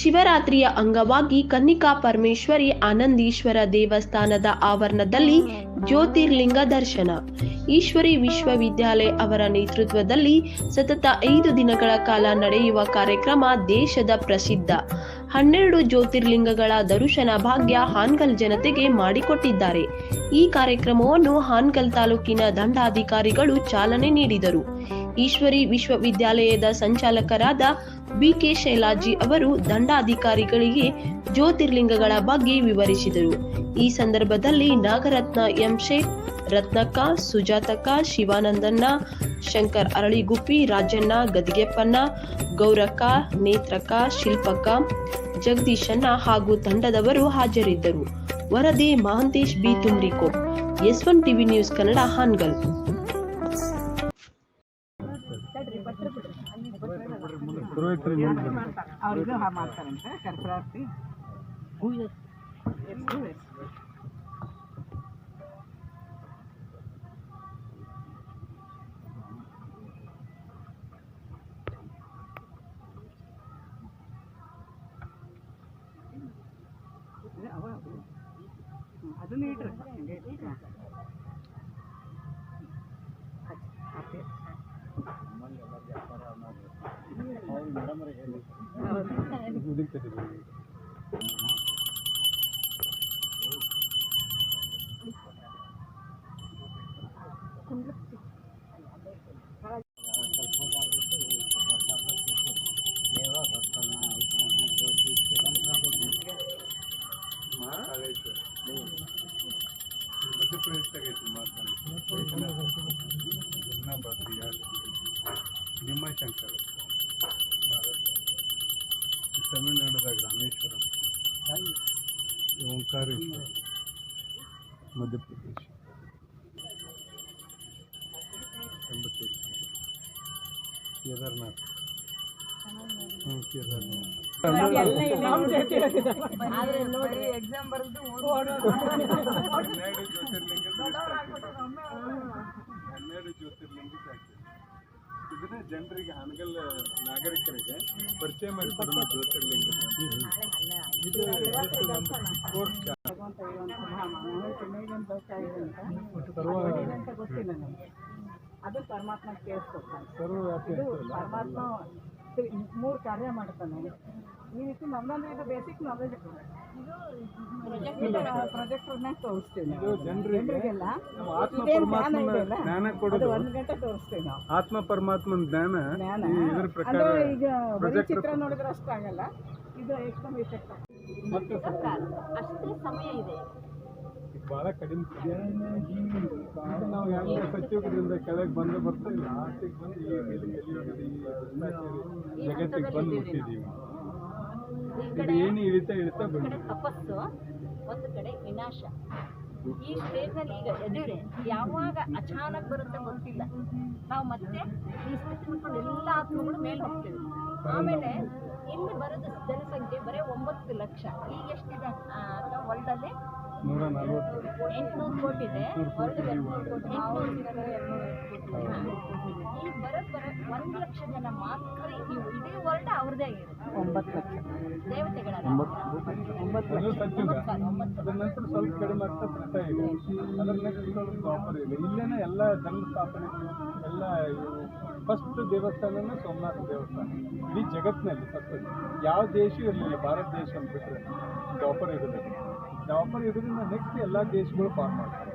ಶಿವರಾತ್ರಿಯ ಅಂಗವಾಗಿ ಕನ್ನಿಕಾ ಪರಮೇಶ್ವರಿ ಆನಂದೀಶ್ವರ ದೇವಸ್ಥಾನದ ಆವರಣದಲ್ಲಿ ಜ್ಯೋತಿರ್ಲಿಂಗ ದರ್ಶನ. ಈಶ್ವರಿ ವಿಶ್ವವಿದ್ಯಾಲಯ ಅವರ ನೇತೃತ್ವದಲ್ಲಿ ಸತತ ಐದು ದಿನಗಳ ಕಾಲ ನಡೆಯುವ ಕಾರ್ಯಕ್ರಮ ದೇಶದ ಪ್ರಸಿದ್ಧ. ಹನ್ನೆರಡು ಜ್ಯೋತಿರ್ಲಿಂಗಗಳ ದರ್ಶನ ಭಾಗ್ಯ ಹಾನ್ಗಲ್ ಜನತೆಗೆ ಮಾಡಿಕೊಟ್ಟಿದ್ದಾರೆ. ಈ ಕಾರ್ಯಕ್ರಮವನ್ನು ಹಾನ್ಗಲ್ ತಾಲೂಕಿನ ದಂಡಾಧಿಕಾರಿಗಳು ಚಾಲನೆ ನೀಡಿದರು. ಈಶ್ವರಿ ವಿಶ್ವವಿದ್ಯಾಲಯದ ಸಂಚಾಲಕರಾದ ಬಿಕೆ ಶೈಲಾಜಿ ಅವರು ದಂಡಾಧಿಕಾರಿಗಳಿಗೆ ಜ್ಯೋತಿರ್ಲಿಂಗಗಳ ಬಗ್ಗೆ ವಿವರಿಸಿದರು. ಈ ಸಂದರ್ಭದಲ್ಲಿ ನಾಗರತ್ನ ಎಂ ಶೇಖ್, ರತ್ನಕ್ಕ, ಸುಜಾತಕ್ಕ, ಶಿವಾನಂದಣ್ಣ, ಶಂಕರ್ ಅರಳಿಗುಪ್ಪಿ, ರಾಜಣ್ಣ, ಗದಿಗೆಪ್ಪಣ್ಣ, ಗೌರಕ್ಕ, ನೇತ್ರಕ್ಕ, ಶಿಲ್ಪಕ್ಕ, ಜಗದೀಶಣ್ಣ ಹಾಗೂ ತಂಡದವರು ಹಾಜರಿದ್ದರು. ವರದಿ Mahantesh B. ತುಮ್ರಿಕೋ S one TV news Kannada Hangal. ಅವ್ರಿಗೂ ಹಾ ಮಾಡ್ತಾರಂತೆ ಕರ್ಪೂರಾರ್ತಿ ಎಷ್ಟು ಎಷ್ಟು ಇದು ಅವ ಅವು. ಹ್ಮ್, ಅದನ್ನ ಇಡ್ರಿ मध्यप्रदेश तक माता जमुना बद्री निम्मा शंकर भारत ತಮಿಳುನಾಡದಾಗ ರಾಮೇಶ್ವರಂ ಓಂಕಾರೇಶ್ವರ ಮಧ್ಯಪ್ರದೇಶ ಎಂಬತ್ತೇಶ್ವರ ಕೇದಾರ್ನಾಥ್ ಹ್ಞೂ ಕೇದಾರ್ನಾಥ್ ಹನ್ನೆರಡು ಜ್ಯೋತಿರ್ಲಿಂಗ ಹನ್ನೆರಡು ಜ್ಯೋತಿರ್ಲಿಂಗ ಇದನ್ನ ಜನರಿಗೆ ಹಾನಗಲ್ ನಾಗರಿಕರಿಗೆ ಪರಿಚಯ ಮಾಡಿಕೊಡುವ ಜ್ಯೋತಿರ್ಲಿಂಗ ಇದು ಕೋರ್ಸ್ ಅದು ಪರಮಾತ್ಮ ಕೇಳಿಸ್ಕೊಡ್ತಾನೆ ಪರಮಾತ್ಮ ಮೂರು ಕಾರ್ಯ ಮಾಡ್ತಾನೆ ಈ ರೀತಿ ನಮ್ಮೊಂದು ಇದು ಬೇಸಿಕ್ ನಾಲೆಜ್ ಪ್ರಾಜೆಕ್ಟ್ ತೋರಿಸ್ತೀವಿ ಜನರಿಗೆಲ್ಲ ಅದು ಒಂದು ಗಂಟೆ ತೋರಿಸ್ತೀವಿ ನಾವು. ಆತ್ಮ ಪರಮಾತ್ಮನ ಜ್ಞಾನ ಇದ್ರ ಪ್ರಕಾರ ಅಂದ್ರೆ ಈಗ ಬರೀ ಚಿತ್ರ ನೋಡಿದ್ರೆ ಅಷ್ಟಾಗಲ್ಲ ಇದು ಎಕ್ಸಾಮ್ ಇಫೆಕ್ಟ್ ಮತ್ತೆ ಅಷ್ಟೇ ಸಮಯ ಇದೆ. ಬಹಳ ಕಡಿಮೆ ನಾವು ಯಾವ ಸಚಿವರಿಂದ ಕೆಳಗೆ ಬಂದು ಬರ್ತಾ ಇಲ್ಲ. ಬಂದು ಈ ಜಗತ್ತಿಗೆ ಬಂದು ಮುಟ್ಟಿದ್ದೀವಿ ಇದು ಏನು ಇಳಿತಾ ಇಳಿತಾ ಬಂದ ತಪಸ್ಸು ಒಂದು ಕಡೆ ವಿನಾಶ. ಈ ಸ್ಟೇಜ್ನಲ್ಲಿ ಈಗ ಎದುರೆ ಯಾವಾಗ ಅಚಾನಕ್ ಬರುತ್ತೆ ಗೊತ್ತಿಲ್ಲ. ನಾವು ಮತ್ತೆ ಈ ಸ್ಥಿತಿ ಬಿಟ್ಕೊಂಡು ಎಲ್ಲ ಆತ್ಮಗಳು ಮೇಲೆ ಹೋಗ್ತೇವೆ. ಆಮೇಲೆ ಇಲ್ಲಿ ಬರೋದು ಜನಸಂಖ್ಯೆ ಬರೀ ಒಂಬತ್ತು ಲಕ್ಷ. ಈಗ ಎಷ್ಟಿದೆ? ವರ್ಲ್ಡಲ್ಲಿ ನೂರ ನಲ್ವತ್ತು. ಎಂಟುನೂರು ಕೋಟಿ ಇದೆ. ವರ್ಲ್ಡ್ ಎಂಟುನೂರು ಕೋಟಿ ನಾವು ಈಗ ಬರೋದು ಬರೋ ಒಂದು ಲಕ್ಷ ಜನ ಮಾತ್ರ ಈ ಇಡೀ ವರ್ಲ್ಡ್ ಅವ್ರದ್ದೇ ಆಗಿರುತ್ತೆ. ಒಂಬತ್ತು ಲಕ್ಷ. ದೇವತೆಗಳ ಒಂಬತ್ತು ಅದ್ರ ನಂತರ ಸ್ವಲ್ಪ ಕಡಿಮೆ ಆಗ್ತಾ ಬರ್ತಾ ಇದೆ. ಅದರ ಸ್ವಲ್ಪ ಇದೆ. ಇಲ್ಲೇನೆ ಎಲ್ಲ ಧರ್ಮ ಸ್ಥಾಪನೆ ಎಲ್ಲ ಫಸ್ಟ್ ದೇವಸ್ಥಾನನೇ ಸೋಮನಾಥ ದೇವಸ್ಥಾನ. ಇಡೀ ಜಗತ್ತಿನಲ್ಲಿ ಫಸ್ಟ್ ಯಾವ ದೇಶ ಇರಲಿಲ್ಲ. ಭಾರತ ದೇಶ ಅಂತ ಬಿಟ್ಟರೆ ಯುಗದಲ್ಲಿ ದ್ವಾಪರ ಇದರಿಂದ ನೆಕ್ಸ್ಟ್ ಎಲ್ಲ ದೇಶಗಳು ಫಾರ್ಮ್ ಮಾಡ್ತಾರೆ.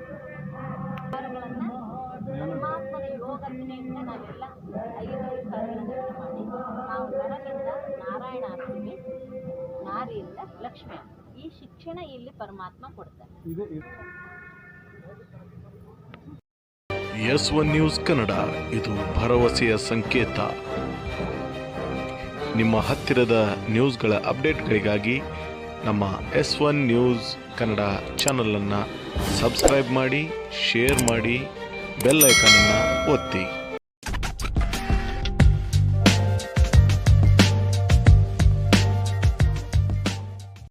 ಪರಮಾತ್ಮನ ಯೋಗಜ್ಞೆಯಿಂದ ನಾವೆಲ್ಲ ಐವತ್ತು ಕಾರ್ಯಗಳನ್ನು ಮಾಡಿ ನಾವು ನರನಿಂದ ನಾರಾಯಣ ಆಗ್ತೀವಿ ನಾರಿಯಿಂದ ಲಕ್ಷ್ಮಿ. ಈ ಶಿಕ್ಷಣ ಇಲ್ಲಿ ಪರಮಾತ್ಮ ಇದು. ಎಸ್ ಒನ್ ನ್ಯೂಸ್ ಕನ್ನಡ ಇದು ಭರವಸೆಯ ಸಂಕೇತ. ನಿಮ್ಮ ಹತ್ತಿರದ ನ್ಯೂಸ್ಗಳ ಅಪ್ಡೇಟ್ಗಳಿಗಾಗಿ ನಮ್ಮ ಎಸ್ ಒನ್ ನ್ಯೂಸ್ ಕನ್ನಡ ಚಾನಲನ್ನು ಸಬ್ಸ್ಕ್ರೈಬ್ ಮಾಡಿ ಶೇರ್ ಮಾಡಿ ಬೆಲ್ ಐಕನನ್ನು ಒತ್ತಿ.